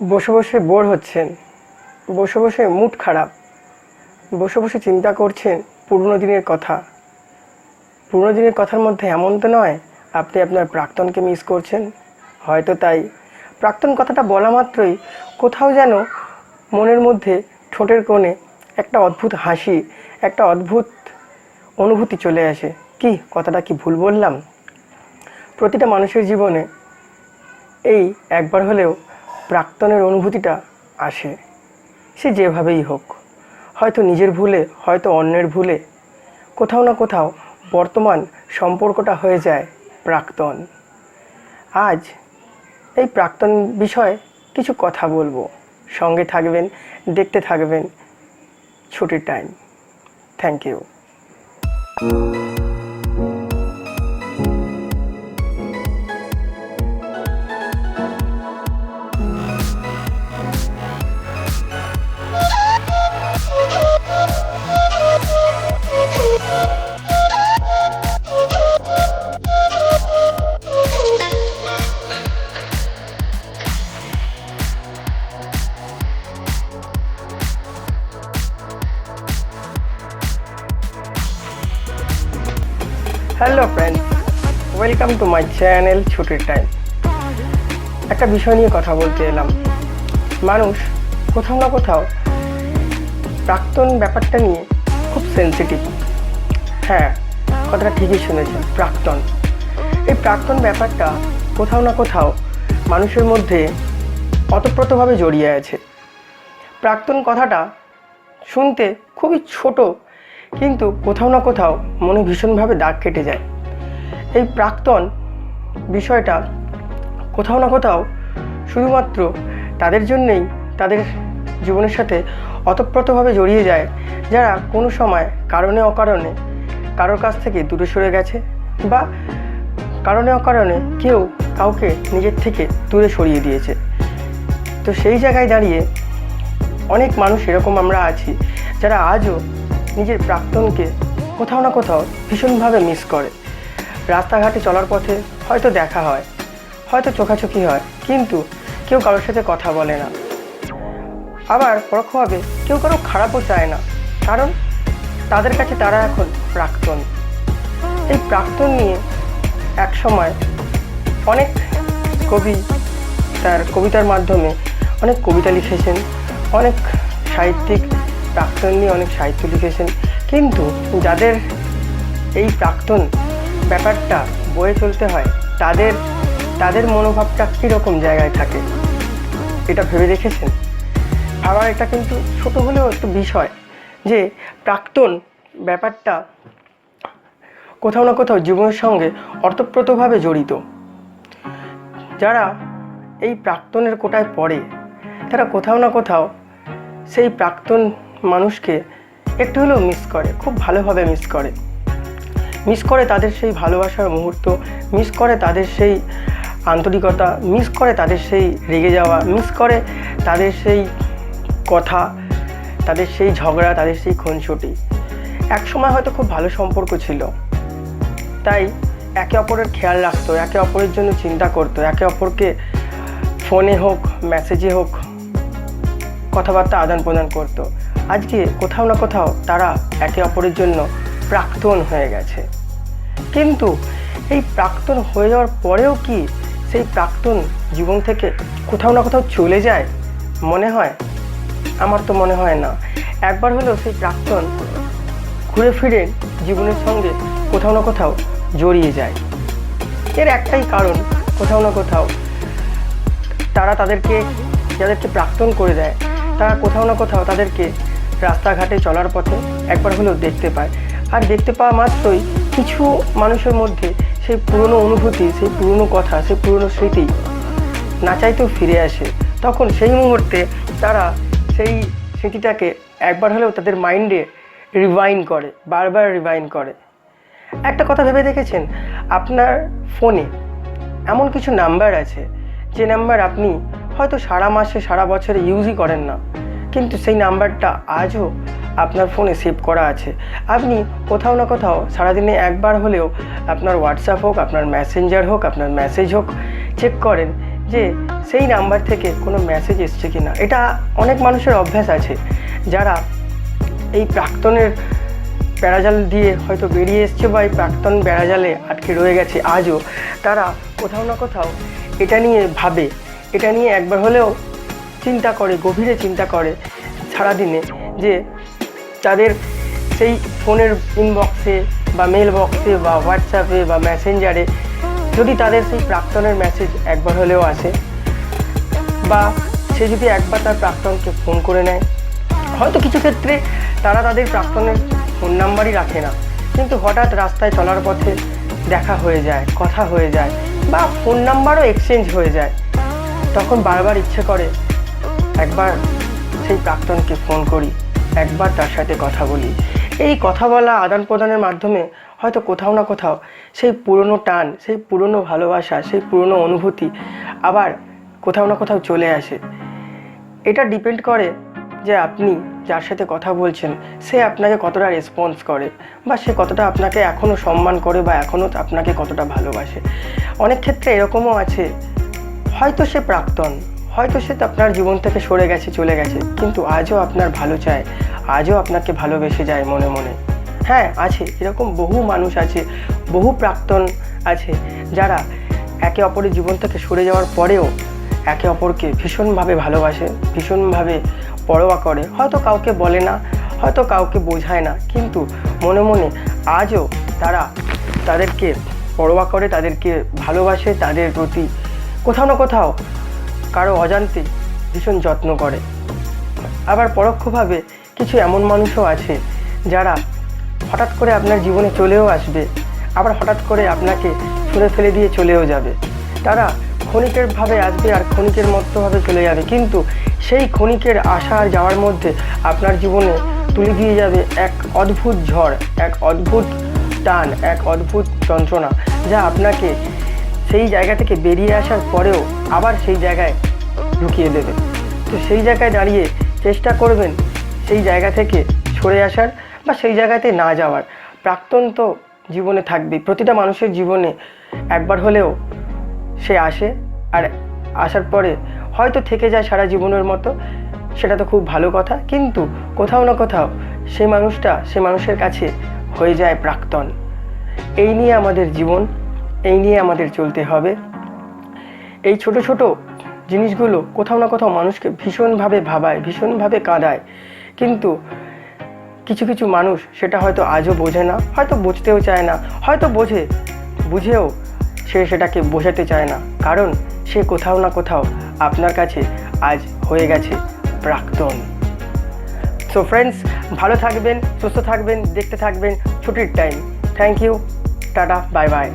বসে বসে বোর হচ্ছেন, বসে বসে মুড খারাপ, বসে বসে চিন্তা করছেন পুরনো দিনের কথা। পুরনো দিনের কথার মধ্যে এমন তো নয়, আপনি আপনার প্রাক্তনকে মিস করছেন। হয়তো তাই। প্রাক্তন কথাটা বলা মাত্রই কোথাও যেন মনের মধ্যে ঠোঁটের কোণে একটা অদ্ভুত হাসি, একটা অদ্ভুত অনুভূতি চলে আসে। কি, কথাটা কি ভুল বললাম? প্রতিটা মানুষের জীবনে এই একবার হলেও প্রাক্তনের অনুভূতিটা আসে। সে যেভাবেই হোক, হয়তো নিজের ভুলে, হয়তো অন্যের ভুলে, কোথাও না কোথাও বর্তমান সম্পর্কটা হয়ে যায় প্রাক্তন। আজ এই প্রাক্তন বিষয়ে কিছু কথা বলব। সঙ্গে থাকবেন, দেখতে থাকবেন, ছুটির time thank you hello friend welcome to my channel ছুটির টাইম একটা বিষয় নিয়ে কথা বলতে এলাম। মানুষ কোথাও না কোথাও প্রাক্তন ব্যাপারটা নিয়ে খুব সেন্সিটিভ হ্যাঁ কথাটা ঠিকই শুনেছেন, প্রাক্তন। এই প্রাক্তন ব্যাপারটা কোথাও না কোথাও মানুষের মধ্যে অতপ্রতভাবে জড়িয়ে আছে। প্রাক্তন কথাটা শুনতে খুবই ছোট কিন্তু কোথাও না কোথাও মনে ভীষণভাবে দাগ কেটে যায়। এই প্রাক্তন বিষয়টা কোথাও না কোথাও শুধুমাত্র তাদের জন্যেই তাদের জীবনের সাথে অতপ্রতভাবে জড়িয়ে যায়, যারা কোনো সময় কারণে অকারণে কারোর কাছ থেকে দূরে সরে গেছে বা কারণে অকারণে কেউ কাউকে নিজের থেকে দূরে সরিয়ে দিয়েছে। তো সেই জায়গায় দাঁড়িয়ে অনেক মানুষ এরকম আমরা আছি, যারা আজও নিজের প্রাক্তনকে কোথাও না কোথাও ভীষণভাবে মিস করে। রাস্তাঘাটে চলার পথে হয়তো দেখা হয়, হয়তো চোখাচোখি হয়, কিন্তু কেউ কারোর সাথে কথা বলে না। আবার পরোক্ষভাবে কেউ কারও খারাপও চায় না, কারণ তাদের কাছে তারা এখন প্রাক্তন। এই প্রাক্তন নিয়ে এক সময় অনেক কবি তার কবিতার মাধ্যমে অনেক কবিতা লিখেছেন, অনেক সাহিত্যিক প্রাক্তন নিয়ে অনেক সাহিত্য লিখেছেন। কিন্তু যাদের এই প্রাক্তন ব্যাপারটা বয়ে চলতে হয়, তাদের তাদের মনোভাবটা কীরকম জায়গায় থাকে? এটা ভেবে দেখেছেন? ভাবার এটা কিন্তু ছোট হলেও একটু বিষয় যে প্রাক্তন ব্যাপারটা কোথাও না কোথাও জীবনের সঙ্গে অর্থপ্রতভাবে জড়িত। যারা এই প্রাক্তনের কোটায় পড়ে, তারা কোথাও না কোথাও সেই প্রাক্তন মানুষকে একটু হলেও মিস করে, খুব ভালোভাবে মিস করে। মিস করে তাদের সেই ভালোবাসার মুহূর্ত মিস করে তাদের সেই আন্তরিকতা মিস করে তাদের সেই রেগে যাওয়া মিস করে তাদের সেই কথা, তাদের সেই ঝগড়া, তাদের সেই খুনসুটি। এক সময় হয়তো খুব ভালো সম্পর্ক ছিল। তাই একে অপরের খেয়াল রাখতো, একে অপরের জন্য চিন্তা করতো, একে অপরকে ফোনে হোক মেসেজে হোক, কথাবার্তা আদান প্রদান করতো। আজকে কোথাও না কোথাও তারা একে অপরের জন্য প্রাক্তন হয়ে গেছে। কিন্তু এই প্রাক্তন হয়ে যাওয়ার পরেও কি সেই প্রাক্তন জীবন থেকে কোথাও না কোথাও চলে যায়? মনে হয়? আমার তো মনে হয় না। একবার হলেও সেই প্রাক্তন ঘুরে ফিরে জীবনের সঙ্গে কোথাও না কোথাও জড়িয়ে যায়। এর একটাই কারণ, কোথাও না কোথাও তারা তাদেরকে, যাদেরকে প্রাক্তন করে দেয়, তারা কোথাও না কোথাও তাদেরকে রাস্তাঘাটে চলার পথে একবার হলেও দেখতে পায়। আর দেখতে পাওয়া মাত্রই কিছু মানুষের মধ্যে সেই পুরনো অনুভূতি, সেই পুরনো কথা, সেই পুরনো স্মৃতি না চাইতেও ফিরে আসে। তখন সেই মুহূর্তে তারা সেই স্মৃতিটাকে একবার হলেও তাদের মাইন্ডে রিভাইন করে, বারবার রিভাইন করে। একটা কথা ভেবে দেখেছেন? আপনার ফোনে এমন কিছু নাম্বার আছে, যে নাম্বার আপনি হয়তো সারা মাসে, সারা বছরে ইউজই করেন না। কিন্তু সেই নাম্বারটা আজও আপনার ফোনে সেভ করা আছে। আপনি কোথাও না কোথাও সারাদিনে একবার হলেও আপনার হোয়াটসঅ্যাপ হোক, আপনার মেসেঞ্জার হোক, আপনার মেসেজ হোক চেক করেন যে সেই নাম্বার থেকে কোনো মেসেজ এসছে কি না এটা অনেক মানুষের অভ্যাস আছে। যারা এই প্রাক্তনের বেড়াজাল দিয়ে হয়তো বেরিয়ে এসছে বা এই প্রাক্তন বেড়াজালে আটকে রয়ে গেছে আজও, তারা কোথাও না কোথাও এটা নিয়ে ভাবে। এটা নিয়ে একবার হলেও চিন্তা করে, গভীরে চিন্তা করে সারাদিনে যে তাদের সেই ফোনের ইনবক্সে বা মেল বক্সে বা হোয়াটসঅ্যাপে বা মেসেঞ্জারে যদি তাদের সেই প্রাক্তনের মেসেজ একবার হলেও আসে বা সে যদি একবার তার প্রাক্তনকে ফোন করে নেয়, হয়তো কিছু ক্ষেত্রে তারা তাদের প্রাক্তনের ফোন নাম্বারই রাখে না। কিন্তু হঠাৎ রাস্তায় চলার পথে দেখা হয়ে যায়, কথা হয়ে যায় বা ফোন নাম্বারও এক্সচেঞ্জ হয়ে যায়। তখন বারবার ইচ্ছে করে একবার সেই প্রাক্তনকে ফোন করি, একবার তার সাথে কথা বলি। এই কথা বলা আদান প্রদানের মাধ্যমে হয়তো কোথাও না কোথাও সেই পুরনো টান, সেই পুরনো ভালোবাসা, সেই পুরনো অনুভূতি আবার কোথাও না কোথাও চলে আসে। এটা ডিপেন্ড করে যে আপনি যার সাথে কথা বলছেন, সে আপনাকে কতটা রেসপন্স করে বা সে কতটা আপনাকে এখনও সম্মান করে বা এখনও আপনাকে কতটা ভালোবাসে। অনেক ক্ষেত্রে এরকমও আছে, হয়তো সে প্রাক্তন হয়তো সে আপনার জীবন থেকে সরে গেছে, চলে গেছে, কিন্তু আজও আপনার ভালো চায়, আজও আপনাকে ভালোবেসে যায় মনে মনে। হ্যাঁ আছে, এরকম বহু মানুষ আছে, বহু প্রাক্তন আছে, যারা একে অপরের জীবন থেকে সরে যাওয়ার পরেও একে অপরকে ভীষণভাবে ভালোবাসে, ভীষণভাবে পরোয়া করে। হয়তো কাউকে বলে না, হয়তো কাউকে বোঝায় না, কিন্তু মনে মনে আজও তারা তাদেরকে পরোয়া করে, তাদেরকে ভালোবাসে, তাদের প্রতি কোথাও না কোথাও কারও অজান্তে ভীষণ যত্ন করে। আবার পরোক্ষভাবে কিছু এমন মানুষও আছে যারা হঠাৎ করে আপনার জীবনে চলেও আসবে, আবার হঠাৎ করে আপনাকে ছুঁড়ে ফেলে দিয়ে চলেও যাবে। তারা ক্ষণিকের ভাবে আসবে আর ক্ষণিকের মতোভাবে চলে যাবে। কিন্তু সেই ক্ষণিকের আসা আর যাওয়ার মধ্যে আপনার জীবনে তুলে দিয়ে যাবে এক অদ্ভুত ঝড়, এক অদ্ভুত টান, এক অদ্ভুত যন্ত্রণা, যা আপনাকে সেই জায়গা থেকে বেরিয়ে আসার পরেও আবার সেই জায়গায় ঢুকিয়ে দেবে। তো সেই জায়গায় দাঁড়িয়ে চেষ্টা করবেন সেই জায়গা থেকে সরে আসার বা সেই জায়গাতে না যাওয়ার। প্রাক্তন তো জীবনে থাকবেই। প্রতিটা মানুষের জীবনে একবার হলেও সে আসে আর আসার পরে হয়তো থেকে যায় সারা জীবনের মতো, সেটা তো খুব ভালো কথা। কিন্তু কোথাও না কোথাও সেই মানুষটা সে মানুষের কাছে হয়ে যায় প্রাক্তন। এই নিয়ে আমাদের জীবন এই নিয়ে আমাদের চলতে হবে। এই ছোট ছোট জিনিসগুলো কোথাও না কোথাও মানুষকে ভীষণভাবে ভাবায়, ভীষণভাবে কাঁদায়। কিন্তু কিছু কিছু মানুষ সেটা হয়তো আজও বোঝে না, হয়তো বুঝতেও চায় না, হয়তো বোঝে, বুঝেও সে সেটাকে বোঝাতে চায় না। কারণ সে কোথাও না কোথাও আপনার কাছে আজ হয়ে গেছে প্রাক্তন। সো ফ্রেন্ডস ভালো থাকবেন, সুস্থ থাকবেন, দেখতে থাকবেন, ছুটির time thank you tata bye bye